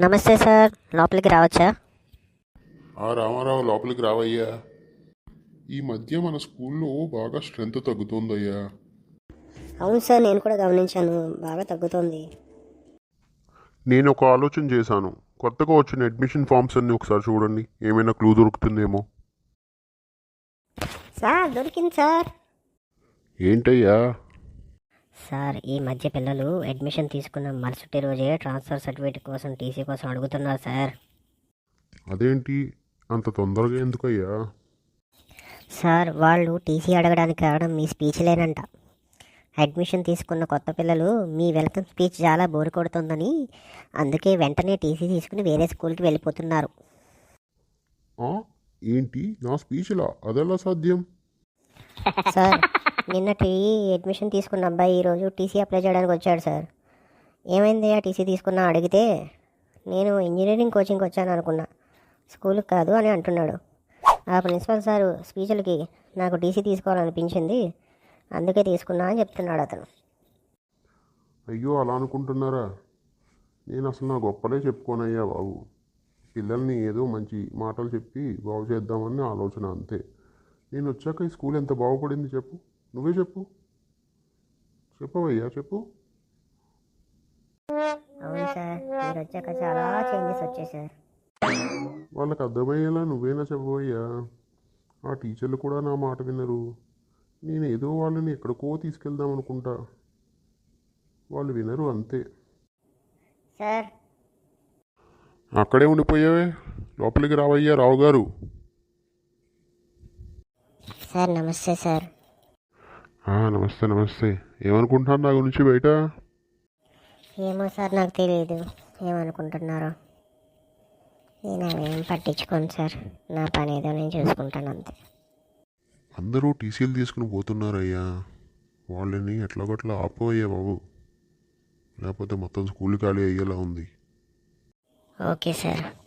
నమస్తే సార్ లోపలికి రావచ్చా? ఆ రామారావు లోపలికి రావయ్యా. ఈ మధ్య మన స్కూల్లో బాగా స్ట్రెంత్ తగ్గుతోందయ్యా. అవును సార్ నేను కూడా గమనించాను బాగా తగ్గుతోంది. నేను ఒక ఆలోచన చేశాను. కొత్తగా వచ్చిన అడ్మిషన్ ఫామ్స్ అన్ని ఒకసారి చూడండి ఏమైనా క్లూ దొరుకుతుందేమో. సార్ దొరికింది సార్. ఏంటయ్యా? సార్ ఈ మధ్య పిల్లలు అడ్మిషన్ తీసుకున్న మరుసటి రోజే ట్రాన్స్ఫర్ సర్టిఫికేట్ కోసం టీసీ కోసం అడుగుతున్నారు సార్. అదేంటి? అంత తొందరగా ఎందుకయ్యా? సార్ వాళ్ళు టీసీ అడగడానికి కారణం మీ స్పీచ్లేనంట అడ్మిషన్ తీసుకున్న కొత్త పిల్లలు మీ వెల్కమ్ స్పీచ్ చాలా బోరు కొడుతుందని అందుకే వెంటనే టీసీ తీసుకుని వేరే స్కూల్కి వెళ్ళిపోతున్నారు? ఏంటి? నా స్పీచ్లా? అదెలా సాధ్యం? సార్ నిన్నటి అడ్మిషన్ తీసుకున్న అబ్బాయి ఈరోజు టీసీ అప్లై చేయడానికి వచ్చాడు సార్. ఏమైంది ఆ టీసీ తీసుకున్నా అడిగితే నేను ఇంజనీరింగ్ కోచింగ్కి వచ్చాను అనుకున్నా. స్కూల్కి కాదు అని అంటున్నాడు. ఆ ప్రిన్సిపల్ సారు స్పీచ్లకి నాకు టీసీ తీసుకోవాలనిపించింది. అందుకే తీసుకున్నా అని చెప్తున్నాడు అతను. అయ్యో అలా అనుకుంటున్నారా? నేను అసలు నా గొప్పలే చెప్పుకోనయ్యా బాబు. పిల్లల్ని ఏదో మంచి మాటలు చెప్పి బాగు చేద్దామని ఆలోచన అంతే. నేను వచ్చాక ఈ స్కూల్ ఎంత బాగుపడింది చెప్పు. నువ్వే చెప్పు చెప్పవయ్యా చెప్పు అవును సార్ మీరు వచ్చాక చాలా చేంజెస్ వచ్చాయి సార్ వాళ్ళకి అర్థమయ్యేలా నువ్వేనా చెప్పవయ్యా ఆ టీచర్లు కూడా నా మాట వినరు. నేను ఏదో వాళ్ళని ఎక్కడికో తీసుకెళ్దాం అనుకుంటా. వాళ్ళు వినరు అంతే. సార్ అక్కడే ఉండిపోయావే? లోపలికి రావయ్యా రావు గారు సార్ నమస్తే సార్ నమస్తే నమస్తే. ఏమనుకుంటున్నారు నా గురించి బయట? ఏమో సార్ నాకు తెలియదు ఏమనుకుంటున్నారో? నేను పట్టించుకోను సార్. నా పని ఏదో నేను చూసుకుంటాను అంతే. అందరూ టీసీలు తీసుకుని పోతున్నారయ్యా. వాళ్ళని ఎట్లాగొట్లా ఆపవయ్యా బాబు. లేకపోతే మొత్తం స్కూల్ ఖాళీ అయ్యేలా ఉంది. Okay sir.